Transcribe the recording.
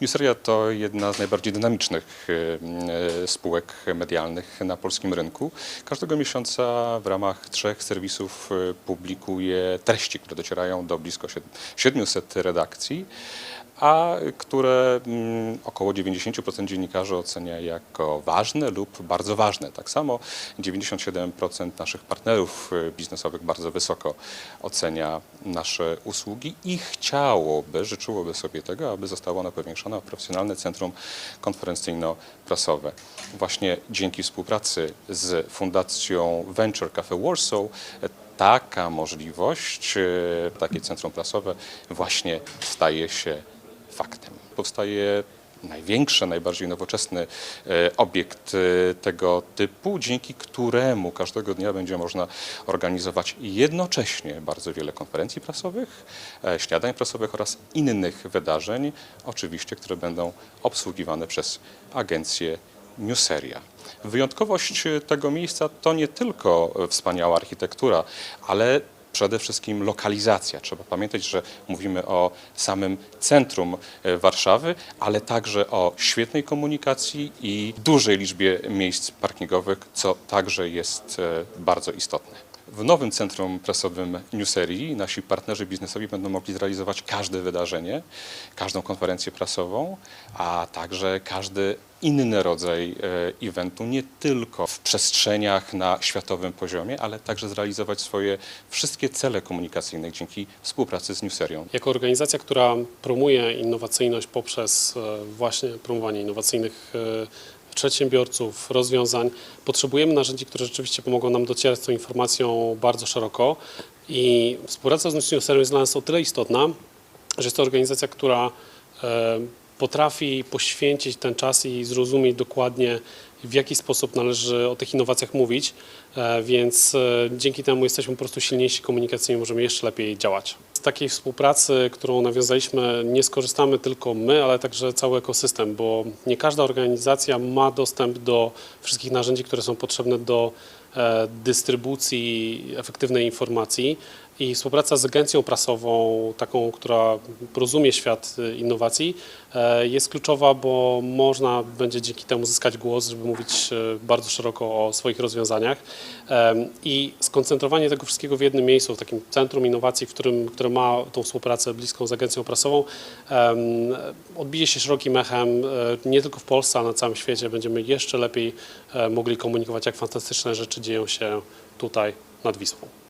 Newseria to jedna z najbardziej dynamicznych e, spółek medialnych na polskim rynku. Każdego miesiąca w ramach trzech serwisów e, publikuje treści, które docierają do blisko sied- 700 redakcji, a które mm, około 90% dziennikarzy ocenia jako ważne lub bardzo ważne. Tak samo 97% naszych partnerów e, biznesowych bardzo wysoko ocenia nasze usługi i chciałoby, życzyłoby sobie tego, aby zostało ono powiększone o profesjonalne centrum konferencyjno-prasowe. Właśnie dzięki współpracy z Fundacją Venture Cafe Warsaw e, taka możliwość, e, takie centrum prasowe właśnie staje się faktem. Powstaje największy, najbardziej nowoczesny e, obiekt e, tego typu, dzięki któremu każdego dnia będzie można organizować jednocześnie bardzo wiele konferencji prasowych, e, śniadań prasowych oraz innych wydarzeń, oczywiście, które będą obsługiwane przez agencję Newseria. Wyjątkowość tego miejsca to nie tylko wspaniała architektura, ale przede wszystkim lokalizacja. Trzeba pamiętać, że mówimy o samym centrum e, Warszawy, ale także o świetnej komunikacji i dużej liczbie miejsc parkingowych, co także jest e, bardzo istotne. W nowym centrum prasowym Newserii nasi partnerzy biznesowi będą mogli zrealizować każde wydarzenie, każdą konferencję prasową, a także każdy inny rodzaj e, eventu, nie tylko w przestrzeniach na światowym poziomie, ale także zrealizować swoje wszystkie cele komunikacyjne dzięki współpracy z Newserią. Jako organizacja, która promuje innowacyjność poprzez e, właśnie promowanie innowacyjnych e, przedsiębiorców, rozwiązań, potrzebujemy narzędzi, które rzeczywiście pomogą nam docierać z tą informacją bardzo szeroko. I współpraca z Newserią jest dla nas o tyle istotna, że jest to organizacja, która e, potrafi poświęcić ten czas i zrozumieć dokładnie, w jaki sposób należy o tych innowacjach mówić, e, więc e, dzięki temu jesteśmy po prostu silniejsi komunikacyjnie, możemy jeszcze lepiej działać. Z takiej współpracy, którą nawiązaliśmy, nie skorzystamy tylko my, ale także cały ekosystem, bo nie każda organizacja ma dostęp do wszystkich narzędzi, które są potrzebne do e, dystrybucji efektywnej informacji. I współpraca z agencją prasową, taką, która rozumie świat y, innowacji, e, jest kluczowa, bo można będzie dzięki temu zyskać głos, żeby mówić e, bardzo szeroko o swoich rozwiązaniach. I skoncentrowanie tego wszystkiego w jednym miejscu, w takim centrum innowacji, w którym, które ma tą współpracę bliską z agencją prasową, odbije się szerokim echem e, nie tylko w Polsce, ale na całym świecie. Będziemy jeszcze lepiej mogli komunikować, jak fantastyczne rzeczy dzieją się tutaj nad Wisłą.